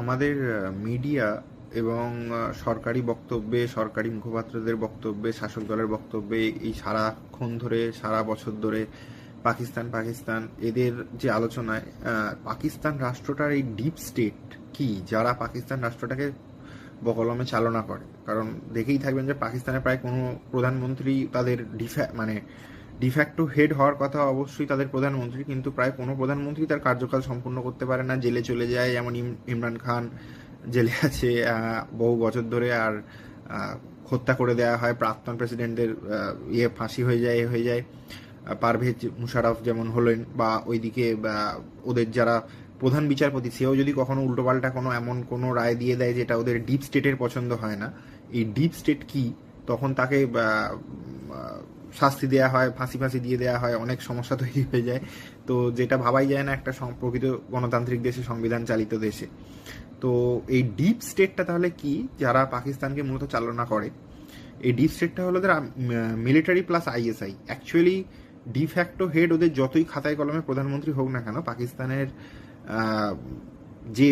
আমাদের মিডিয়া এবং সরকারি বক্তব্যে, সরকারি মুখপাত্রদের বক্তব্যে, শাসক দলের বক্তব্যে এই সারাক্ষণ ধরে, সারা বছর ধরে পাকিস্তান পাকিস্তান, এদের যে আলোচনায় পাকিস্তান রাষ্ট্রটার এই ডিপ স্টেট কি? যারা পাকিস্তান রাষ্ট্রটাকে বকলমে চালনা করে। কারণ দেখেই থাকবেন যে পাকিস্তানে প্রায় কোনো প্রধানমন্ত্রী তাদের ডিফ্যা মানে ডিফ্যাক্টো হেড হওয়ার কথা অবশ্যই তাদের প্রধানমন্ত্রী, কিন্তু প্রায় কোনো প্রধানমন্ত্রী তার কার্যকাল সম্পূর্ণ করতে পারে না। জেলে চলে যায়, যেমন ইম- ইমরান খান জেলে আছে বহু বছর ধরে আর হত্যা করে দেওয়া হয়, প্রাক্তন প্রেসিডেন্টদের ইয়ে ফাঁসি হয়ে যায়, এ হয়ে যায়। পারভেজ মুশারফ যেমন হলেন বা ওইদিকে ওদের যারা প্রধান বিচারপতি, সেও যদি কখনো উল্টোপাল্টা কোনো এমন কোনো রায় দিয়ে দেয় যেটা ওদের ডিপ স্টেটের পছন্দ হয় না, এই ডিপ স্টেট কি? তখন তাকে শাস্তি দেওয়া হয়, ফাঁসি ফাঁসি দিয়ে দেওয়া হয়, অনেক সমস্যা তৈরি হয়ে যায়। তো যেটা ভাবাই যায় না একটা প্রকৃত গণতান্ত্রিক দেশে, সংবিধান চালিত দেশে। তো এই ডিপ স্টেটটা তাহলে কি? যারা পাকিস্তানকে মূলত চালনা করে, এই ডিপ স্টেটটা হলো ওদের military plus ISI actually de facto head ওদের যতই খাতায় কলমে প্রধানমন্ত্রী হোক না কেন, পাকিস্তানের যে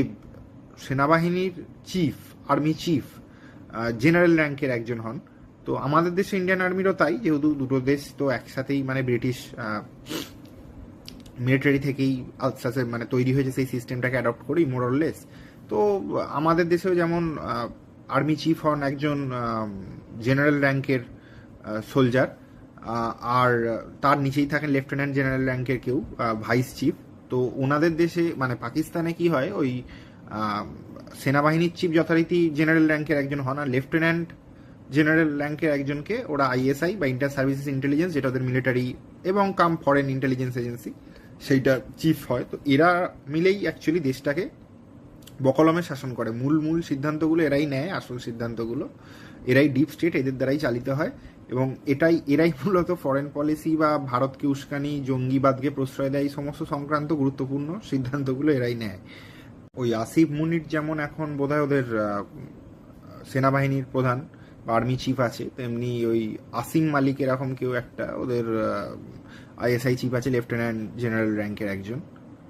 সেনাবাহিনীর চিফ আর্মি চিফ জেনারেল র্যাঙ্কের একজন হন তো আমাদের দেশে ইন্ডিয়ান আর্মিরও তাই, যেহেতু দুটো দেশ তো একসাথেই মানে ব্রিটিশ মিলিটারি থেকেই আস্তে মানে তৈরি হয়েছে, সেই সিস্টেমটাকে অ্যাডপ্ট করি মোরললেস তো আমাদের দেশেও যেমন আর্মি চিফ হন একজন জেনারেল র্যাঙ্কের সোলজার আর তার নিচেই থাকেন লেফটেন্যান্ট জেনারেল র্যাঙ্কের কেউ ভাইস চিফ তো ওনাদের দেশে মানে পাকিস্তানে কি হয়, ওই সেনাবাহিনীর চিফ যথারীতি জেনারেল র্যাঙ্কের একজন হন, আর লেফটেন্যান্ট জেনারেল র্যাঙ্কের একজনকে, ওরা আইএসআই বা ইন্টার সার্ভিসেস ইন্টেলিজেন্স যেটা ওদের মিলিটারি এবং কাম ফরেন ইন্টেলিজেন্স এজেন্সি সেইটা চিফ হয়। তো এরা মিলেই অ্যাকচুয়ালি দেশটাকে বকলমে শাসন করে। মূল মূল সিদ্ধান্তগুলো এরাই নেয়, আসল সিদ্ধান্তগুলো। এরাই ডিপ স্টেট এদের দ্বারাই চালিত হয়। এবং এটাই, এরাই মূলত ফরেন পলিসি বা ভারতকে উস্কানি, জঙ্গিবাদকে প্রশ্রয় দেয়, এই সমস্ত সংক্রান্ত গুরুত্বপূর্ণ সিদ্ধান্তগুলো এরাই নেয়। ওই আসিফ মুনির যেমন এখন বোধহয় ওদের সেনাবাহিনীর প্রধান আর্মি চিফ আছে, তেমনি ওই আসিম মালিক এরকম কেউ একটা, ওদের আইএসআই চিফ আছে লেফটেন্যান্ট জেনারেল র্যাঙ্কের একজন।